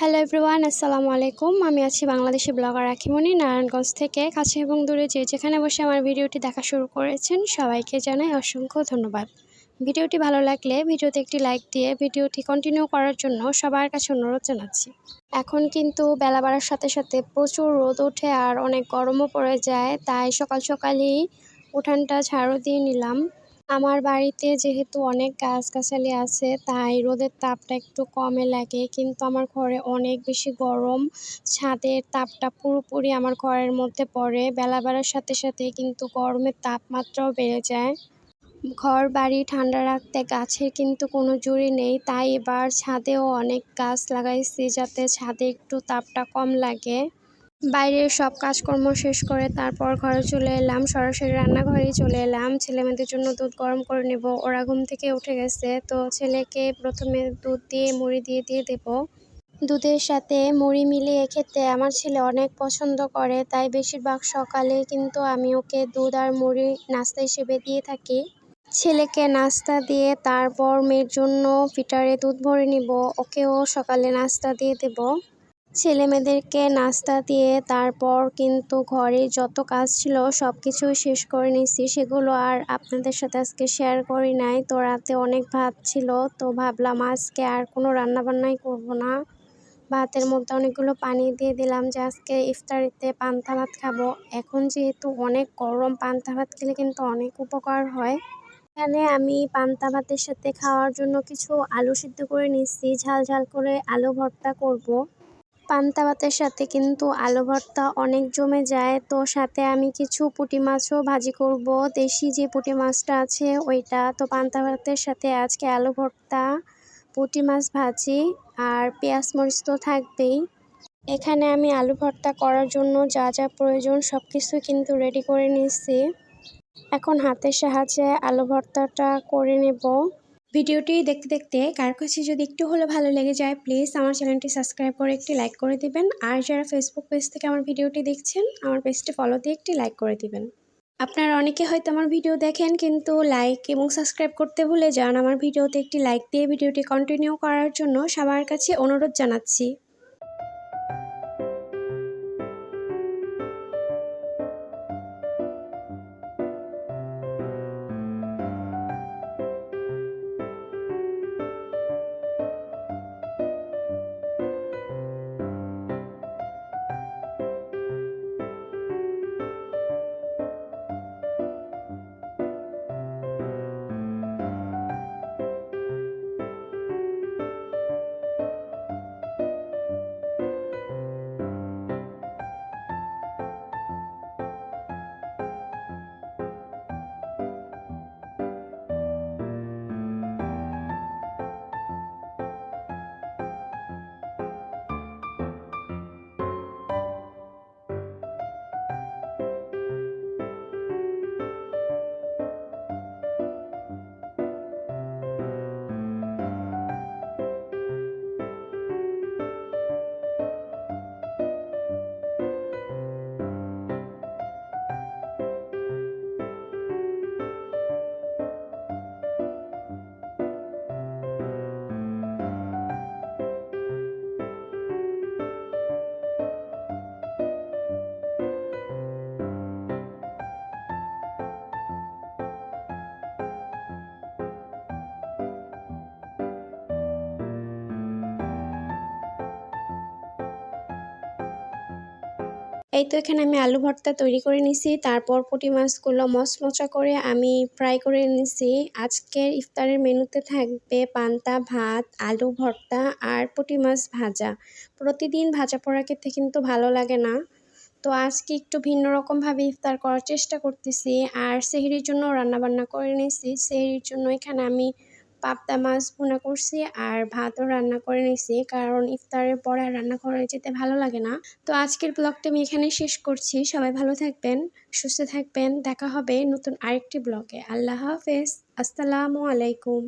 Hello everyone আসসালামু আলাইকুম। আমি আছি বাংলাদেশি ব্লগার আখিমণি নারায়ণগঞ্জ থেকে কাছে এবং দূরে যে যেখানে বসে আমার ভিডিওটি দেখা শুরু করেছেন, সবাইকে জানাই অসংখ্য ধন্যবাদ। ভিডিওটি ভালো লাগলে ভিডিওতে একটি লাইক দিয়ে ভিডিওটি কন্টিনিউ করার জন্য সবার কাছে অনুরোধ জানাচ্ছি। এখন কিন্তু বেলা বাড়ার সাথে সাথে প্রচুর রোদ ওঠে আর অনেক গরমও পড়ে যায়, তাই সকাল সকালই উঠানটা ঝাড়ু দিয়ে নিলাম। আমার বাড়িতে যেহেতু অনেক গাছগাছালি আছে, তাই রোদের তাপটা একটু কমে লাগে। কিন্তু আমার ঘরে অনেক বেশি গরম, ছাদের তাপটা পুরোপুরি আমার ঘরের মধ্যে পড়ে। বেলা বাড়ার সাথে সাথে কিন্তু গরমের তাপমাত্রাও বেড়ে যায়। ঘর বাড়ি ঠান্ডা রাখতে গাছের কিন্তু কোনো জুড়ি নেই, তাই এবার ছাদেও অনেক গাছ লাগাইছি যাতে ছাদে একটু তাপটা কম লাগে। বাইরের সব কাজকর্ম শেষ করে তারপর ঘরে চলে এলাম। সরাসরি রান্নাঘরেই চলে এলাম। ছেলে মেয়েদের জন্য দুধ গরম করে নেব। ওরা ঘুম থেকে উঠে গেছে। তো ছেলেকে প্রথমে দুধ দিয়ে, মুড়ি দিয়ে দিয়ে দেব। দুধের সাথে মুড়ি মিলিয়ে খেতে আমার ছেলে অনেক পছন্দ করে। তাই বেশিরভাগ সকালে কিন্তু আমি ওকে দুধ আর মুড়ি নাস্তা হিসেবে দিয়ে থাকি। ছেলেকে নাস্তা দিয়ে তারপর মেয়ের জন্য ফিটারে দুধ ভরে নিব। ওকেও সকালে নাস্তা দিয়ে দেব। ছেলে মেয়েদেরকে নাস্তা দিয়ে তারপর কিন্তু ঘরে যত কাজ ছিল সব কিছুই শেষ করে নিছি সেগুলো আর আপনাদের সাথে আজকে শেয়ার করি নাই। তো রাতে অনেক ভাত ছিল, তো ভাবলাম আজকে আর কোনো রান্নাবান্নাই করব না। ভাতের মধ্যে অনেকগুলো পানি দিয়ে দিলাম যে আজকে ইফতারিতে পান্তা ভাত খাব। এখন যেহেতু অনেক গরম, পান্তা ভাত খেলে কিন্তু অনেক উপকার হয়। এখানে আমি পান্তা ভাতের সাথে খাওয়ার জন্য কিছু আলু সিদ্ধ করে নিচ্ছি ঝাল ঝাল করে আলু ভর্তা করব। পান্তা ভাতের সাথে কিন্তু আলু ভর্তা অনেক জমে যায়। তো সাথে আমি কিছু পুঁটি মাছও ভাজি করব। দেশি যে পুঁটি মাছটা আছে, ওইটা। তো পান্তা ভাতের সাথে আজকে আলু ভর্তা, পুঁটি মাছ ভাজি আর পেঁয়াজ মরিচ তো থাকবেই। এখানে আমি আলু ভর্তা করার জন্য যা যা প্রয়োজন সব কিছু কিন্তু রেডি করে নিয়েছি। এখন হাতের সাহায্যে আলু ভর্তাটা করে নেব। ভিডিওটি দেখতে দেখতে কার কাছে যদি একটু হলেও ভালো লেগে যায় প্লিজ আমার চ্যানেলটি সাবস্ক্রাইব করে একটি লাইক করে দিবেন। আর যারা ফেসবুক পেজ থেকে আমার ভিডিওটি দেখছেন, আমার পেজটি ফলো দিয়ে একটি লাইক করে দিবেন। আপনারা অনেকে হয়তো আমার ভিডিও দেখেন কিন্তু লাইক এবং সাবস্ক্রাইব করতে ভুলে যান। আমার ভিডিওতে একটি লাইক দিয়ে ভিডিওটি কন্টিনিউ করার জন্য সবার কাছে অনুরোধ জানাচ্ছি। এই তো এখানে আমি আলু ভর্তা তৈরি করে নিছি, তারপর পুঁটি মাছগুলো মচমচা করে আমি ফ্রাই করে নিছি। আজকের ইফতারের মেনুতে থাকবে পান্তা, ভাত, আলু ভর্তা আর পুঁটি মাছ ভাজা। প্রতিদিন ভাজা পোড়া খেতে কিন্তু ভালো লাগে না। তো আজকে একটু ভিন্ন রকমভাবে ইফতার করার চেষ্টা করতেছি, আর সেহরির জন্য রান্নাবান্না করে নিছি। সেহরির জন্য এখানে আমি পাবদা মাছ ভুনা করছি আর ভাতও রান্না করে নিছি, কারণ ইফতারের পরে আর রান্না করে যেতে ভালো লাগে না। তো আজকের ব্লগটা আমি এখানে শেষ করছি। সবাই ভালো থাকবেন, সুস্থ থাকবেন। দেখা হবে নতুন আরেকটি ব্লগে। আল্লাহ হাফেজ। আসসালামু আলাইকুম।